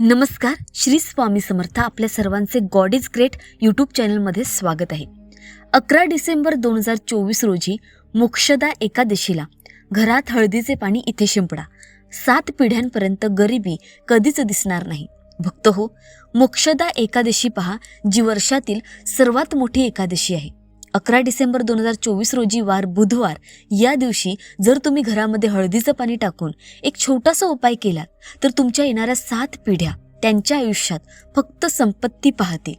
नमस्कार श्री स्वामी समर्थ आपल्या सर्वांचे गॉड इज ग्रेट यूट्यूब चॅनलमध्ये स्वागत आहे. अकरा डिसेंबर दोन हजार चोवीस रोजी मोक्षदा एकादशीला घरात हळदीचे पाणी इथे शिंपडा. सात पिढ्यांपर्यंत गरिबी कधीच दिसणार नाही. भक्त हो मोक्षदा एकादशी पहा जी वर्षातील सर्वात मोठी एकादशी आहे. अकरा डिसेंबर दोन हजार चोवीस रोजी वार बुधवार. या दिवशी जर तुम्ही घरामध्ये हळदीचं पाणी टाकून एक छोटासा उपाय केलात तर तुमच्या येणाऱ्या सात पिढ्या त्यांच्या आयुष्यात फक्त संपत्ती पाहतील.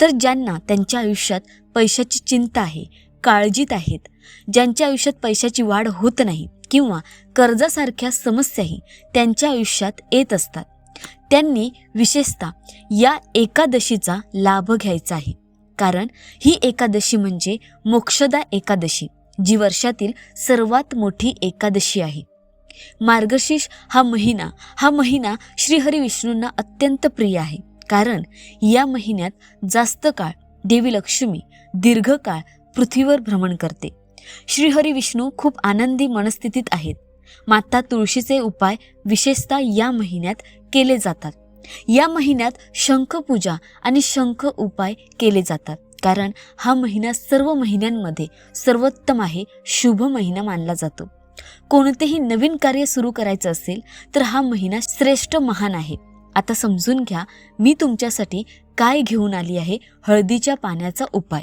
तर ज्यांना त्यांच्या आयुष्यात पैशाची चिंता आहे काळजीत आहेत ज्यांच्या आयुष्यात पैशाची वाढ होत नाही किंवा कर्जासारख्या समस्याही त्यांच्या आयुष्यात येत असतात त्यांनी विशेषतः या एकादशीचा लाभ घ्यायचा आहे. कारण ही एकादशी म्हणजे मोक्षदा एकादशी जी वर्षातील सर्वात मोठी एकादशी आहे. मार्गशीर्ष हा महिना हा महिना श्रीहरी विष्णूंना अत्यंत प्रिय आहे. कारण या महिन्यात जास्त काळ देवी लक्ष्मी दीर्घकाळ पृथ्वीवर भ्रमण करते. श्रीहरी विष्णू खूप आनंदी मनस्थितीत आहेत. माता तुळशीचे उपाय विशेषतः या महिन्यात केले जातात. या महिन्यात शंखपूजा आणि शंख उपाय केले जातात. कारण हा महिना सर्व महिन्यांमध्ये सर्वोत्तम आहे शुभ महिना मानला जातो. कोणतेही नवीन कार्य सुरू करायचं असेल तर हा महिना श्रेष्ठ महान आहे. आता समजून घ्या मी तुमच्यासाठी काय घेऊन आली आहे हळदीच्या पाण्याचा उपाय.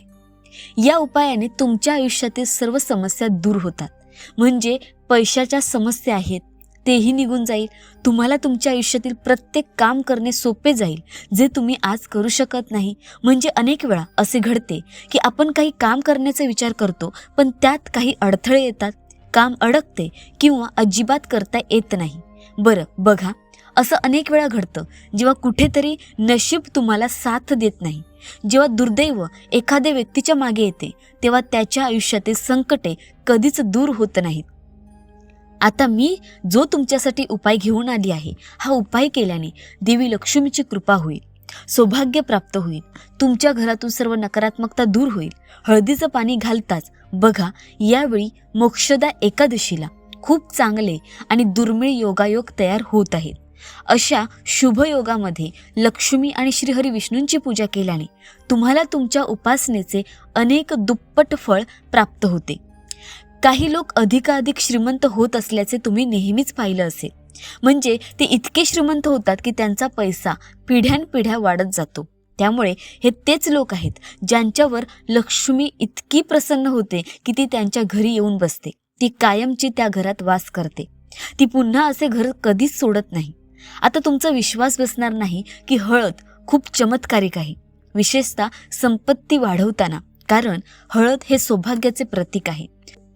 या उपायाने तुमच्या आयुष्यातील सर्व समस्या दूर होतात. म्हणजे पैशाच्या समस्या आहेत तेही निघून जाईल. तुम्हाला तुमच्या आयुष्यातील प्रत्येक काम करणे सोपे जाईल जे तुम्ही आज करू शकत नाही. म्हणजे अनेक वेळा असे घडते की आपण काही काम करण्याचा विचार करतो पण त्यात काही अडथळे येतात. काम अडकते किंवा अजिबात करता येत नाही. बरं बघा. असं अनेक वेळा घडतं जेव्हा कुठेतरी नशीब तुम्हाला साथ देत नाही. जेव्हा दुर्दैव एखाद्या व्यक्तीच्या मागे येते तेव्हा त्याच्या आयुष्यातील संकटे कधीच दूर होत नाहीत. आता मी जो तुमच्यासाठी उपाय घेऊन आली आहे हा उपाय केल्याने देवी लक्ष्मीची कृपा होईल सौभाग्य प्राप्त होईल तुमच्या घरातून सर्व नकारात्मकता दूर होईल. हळदीचं पाणी घालताच बघा यावेळी मोक्षदा एकादशीला खूप चांगले आणि दुर्मिळ योगायोग तयार होत आहेत. अशा शुभयोगामध्ये लक्ष्मी आणि श्रीहरी विष्णूंची पूजा केल्याने तुम्हाला तुमच्या उपासनेचे अनेक दुप्पट फळ प्राप्त होते. काही लोक अधिकाधिक श्रीमंत होत असल्याचे तुम्ही नेहमीच पाहिलं असेल. म्हणजे ते इतके श्रीमंत होतात की त्यांचा पैसा पिढ्यानपिढ्या वाढत जातो. त्यामुळे हे तेच लोक आहेत ज्यांच्यावर लक्ष्मी इतकी प्रसन्न होते की ती त्यांच्या घरी येऊन बसते. ती कायमची त्या घरात वास करते. ती पुन्हा असे घर कधीच सोडत नाही. आता तुमचा विश्वास बसणार नाही की हळद खूप चमत्कारिक आहे. विशेषतः संपत्ती वाढवताना. कारण हळद हे सौभाग्याचे प्रतीक आहे.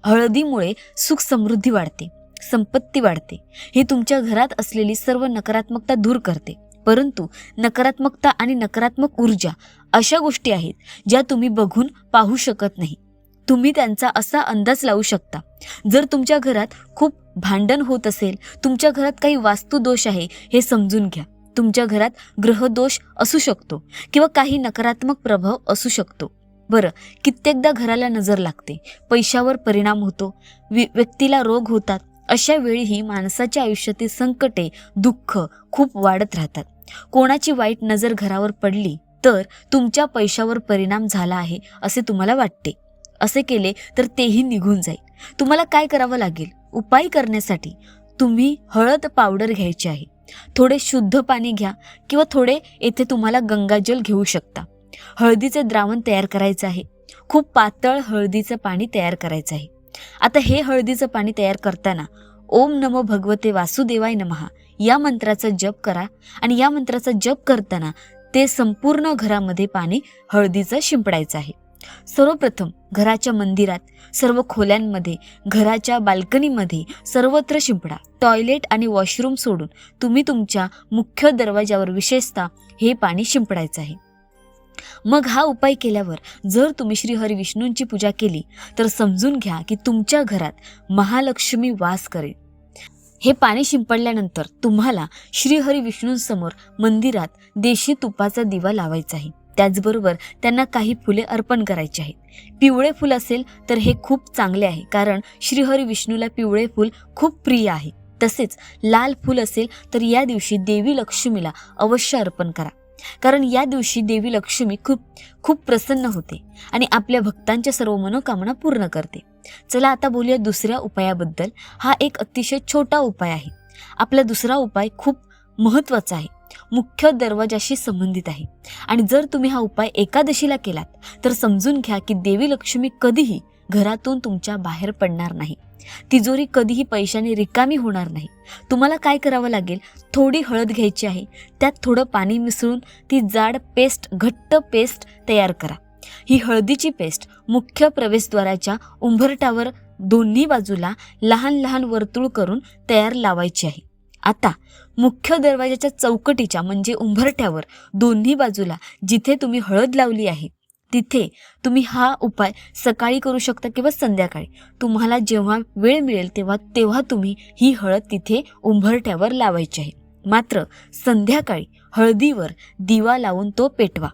हळदीमुळे सुख समृद्धी वाढते संपत्ती वाढते. हे तुमच्या घरात असलेली सर्व नकारात्मकता दूर करते. परंतु नकारात्मकता आणि नकारात्मक ऊर्जा अशा गोष्टी आहेत ज्या तुम्ही बघून पाहू शकत नाही. तुम्ही त्यांचा असा अंदाज लावू शकता. जर तुमच्या घरात खूप भांडण होत असेल तुमच्या घरात काही वास्तुदोष आहे हे समजून घ्या. तुमच्या घरात ग्रहदोष असू शकतो किंवा काही नकारात्मक प्रभाव असू शकतो. बरं कित्येकदा घराला नजर लागते. पैशावर परिणाम होतो. वि व्यक्तीला रोग होतात. अशा वेळीही माणसाच्या आयुष्यातील संकटे दुःख खूप वाढत राहतात. कोणाची वाईट नजर घरावर पडली तर तुमच्या पैशावर परिणाम झाला आहे असे तुम्हाला वाटते. असे केले तर तेही निघून जाईल. तुम्हाला काय करावं लागेल? उपाय करण्यासाठी तुम्ही हळद पावडर घ्यायची आहे. थोडे शुद्ध पाणी घ्या किंवा थोडे येथे तुम्हाला गंगाजल घेऊ शकता. हळदीचे द्रावण तयार करायचं आहे. खूप पातळ हळदीचं पाणी तयार करायचं आहे. आता हे हळदीचं पाणी तयार करताना ओम नमो भगवते वासुदेवाय नमहा. या मंत्राचा जप करा आणि या मंत्राचा जप करताना ते संपूर्ण घरामध्ये पाणी हळदीचं शिंपडायचं आहे. सर्वप्रथम घराच्या मंदिरात सर्व खोल्यांमध्ये घराच्या बाल्कनीमध्ये सर्वत्र शिंपडा. टॉयलेट आणि वॉशरूम सोडून तुम्ही तुमच्या मुख्य दरवाजावर विशेषतः हे पाणी शिंपडायचं आहे. मग हा उपाय केल्यावर जर तुम्ही श्रीहरी विष्णूंची पूजा केली तर समजून घ्या की तुमच्या घरात महालक्ष्मी वास करेल. हे पाणी शिंपडल्यानंतर तुम्हाला श्रीहरी विष्णूंसमोर मंदिरात देशी तुपाचा दिवा लावायचा आहे. त्याचबरोबर त्यांना काही फुले अर्पण करायची आहेत. पिवळे फूल असेल तर हे खूप चांगले आहे कारण श्रीहरी विष्णूला पिवळे फूल खूप प्रिय आहे. तसेच लाल फूल असेल तर या दिवशी देवी लक्ष्मीला अवश्य अर्पण करा. कारण या दिवशी देवी लक्ष्मी खूप खूप प्रसन्न होते आणि आपल्या भक्तांच्या सर्व मनोकामना पूर्ण करते. चला आता बोलूया दुसऱ्या उपायाबद्दल. हा एक अतिशय छोटा उपाय आहे. आपला दुसरा उपाय खूप महत्त्वाचा आहे. मुख्य दरवाजाशी संबंधित आहे. आणि जर तुम्ही हा उपाय एकादशीला केलात तर समजून घ्या की देवी लक्ष्मी कधीही घरातून तुमच्या बाहेर पडणार नाही. तिजोरी कधीही पैशाने रिकामी होणार नाही. तुम्हाला काय करावं लागेल? थोडी हळद घ्यायची आहे. त्यात थोडं पाणी मिसळून ती जाड पेस्ट घट्ट पेस्ट तयार करा. ही हळदीची पेस्ट मुख्य प्रवेशद्वाराच्या उंभरटावर दोन्ही बाजूला लहान लहान वर्तुळ करून तयार लावायची आहे. आता मुख्य दरवाजाच्या चौकटीच्या म्हणजे उंभरठ्यावर दोन्ही बाजूला जिथे तुम्ही हळद लावली आहे तिथे तुम्ही हा उपाय सकाळी करू शकता किंवा संध्याकाळी. तुम्हाला जेव्हा वेळ मिळेल तेव्हा तेव्हा तुम्ही ही हळद तिथे उंबरठ्यावर लावायची आहे. मात्र संध्याकाळी हळदीवर दिवा लावून तो पेटवा.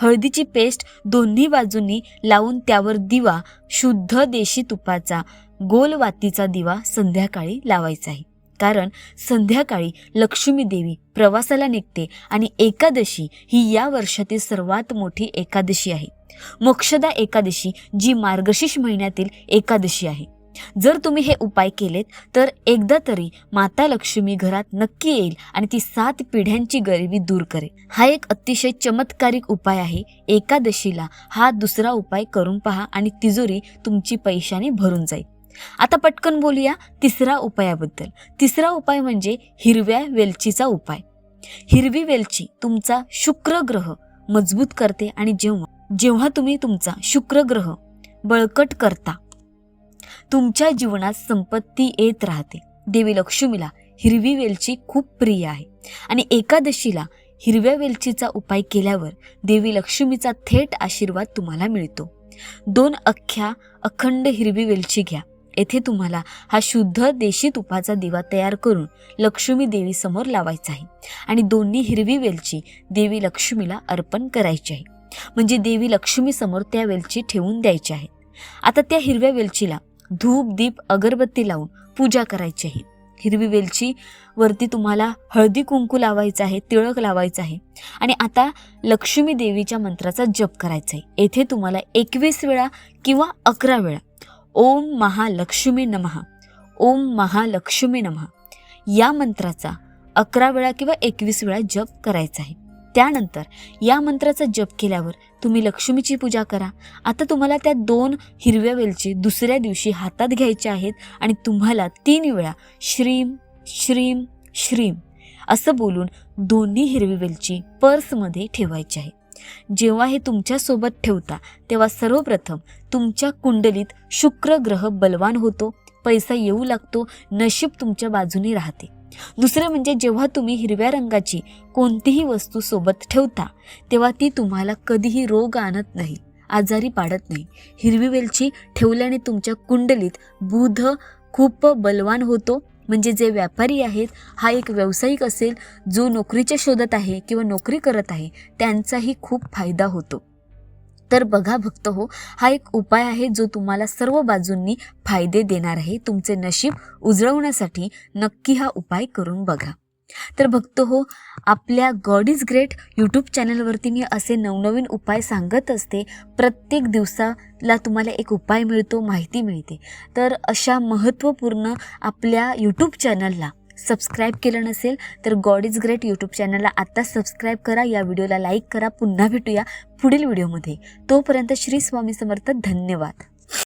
हळदीची पेस्ट दोन्ही बाजूंनी लावून त्यावर दिवा शुद्ध देशी तुपाचा गोल वातीचा दिवा संध्याकाळी लावायचा आहे. कारण संध्याकाळी लक्ष्मी देवी प्रवासाला निघते आणि एकादशी ही या वर्षातील सर्वात मोठी एकादशी आहे. मोक्षदा एकादशी जी मार्गशीर्ष महिन्यातील एकादशी आहे. जर तुम्ही हे उपाय केलेत तर एकदा तरी माता लक्ष्मी घरात नक्की येईल आणि ती सात पिढ्यांची गरिबी दूर करेल. हा एक अतिशय चमत्कारिक उपाय आहे. एकादशीला हा दुसरा उपाय करून पहा आणि तिजोरी तुमची पैशाने भरून जाईल. आता पटकन बोलूया तिसरा उपायाबद्दल. तिसरा उपाय म्हणजे हिरव्या वेलचीचा उपाय. हिरवी वेलची तुमचा शुक्र ग्रह मजबूत करते आणि जेव्हा जेव्हा तुम्ही तुमचा शुक्र ग्रह बळकट करता तुमच्या जीवनात संपत्ती येत राहते. देवी लक्ष्मीला हिरवी वेलची खूप प्रिय आहे. आणि एकादशीला हिरव्या वेलचीचा उपाय केल्यावर देवी लक्ष्मीचा थेट आशीर्वाद तुम्हाला मिळतो. दोन अख्ख्या अखंड हिरवी वेलची घ्या. येथे तुम्हाला हा शुद्ध देशी तुपाचा दिवा तयार करून लक्ष्मी देवी समोर लावायचा आहे. आणि दोन्ही हिरवी वेलची देवी लक्ष्मीला अर्पण करायची आहे. म्हणजे देवी लक्ष्मी समोर त्या वेलची ठेवून द्यायची आहे. आता त्या हिरव्या वेलचीला धूप दीप अगरबत्ती लावून पूजा करायची आहे. हिरवी वेलची वरती तुम्हाला हळदी कुंकू लावायचं आहे तिळक लावायचं आहे. आणि आता लक्ष्मी देवीच्या मंत्राचा जप करायचा आहे. येथे तुम्हाला एकवीस वेळा किंवा अकरा वेळा ओम महालक्ष्मी नमहा ओम महालक्ष्मी नमः या मंत्राचा अकरा वेळा किंवा एकवीस वेळा जप करायचा आहे. त्यानंतर या मंत्राचा जप केल्यावर तुम्ही लक्ष्मीची पूजा करा. आता तुम्हाला त्या दोन हिरव्या वेलची दुसऱ्या दिवशी हातात घ्यायच्या आहेत आणि तुम्हाला तीन वेळा श्रीम श्रीम श्रीम असं बोलून दोन्ही हिरवी वेलची पर्समध्ये ठेवायची आहे. जेव्हा हे तुमच्यासोबत ठेवता तेव्हा सर्वप्रथम तुमच्या कुंडलीत शुक्र ग्रह बलवान होतो पैसा येऊ लागतो नशीब तुमच्या बाजूने राहते. दुसरं म्हणजे जेव्हा तुम्ही हिरव्या रंगाची कोणतीही वस्तू सोबत ठेवता तेव्हा ती तुम्हाला कधीही रोग आणत नाही आजारी पाडत नाही. हिरवी वेलची ठेवल्याने तुमच्या कुंडलीत बुध खूप बलवान होतो. म्हणजे जे व्यापारी आहेत हा एक व्यावसायिक असेल जो नोकरीच्या शोधात आहे किंवा नोकरी करत आहे त्यांचाही खूप फायदा होतो. तर बघा भक्त हो हा एक उपाय आहे जो तुम्हाला सर्व बाजूंनी फायदे देणार आहे. तुमचे नशीब उजळवण्यासाठी नक्की हा उपाय करून बघा. तर भक्त हो आपल्या गॉड इज ग्रेट यूट्यूब चॅनलवरती मी असे नवनवीन उपाय सांगत असते. प्रत्येक दिवसाला तुम्हाला एक उपाय मिळतो माहिती मिळते. तर अशा महत्त्वपूर्ण आपल्या यूट्यूब चॅनलला सबस्क्राईब केलं नसेल तर गॉड इज ग्रेट यूट्यूब चॅनलला आत्ताच सबस्क्राईब करा या व्हिडिओला लाईक करा पुन्हा भेटूया पुढील व्हिडिओमध्ये. तोपर्यंत श्री स्वामी समर्थ धन्यवाद.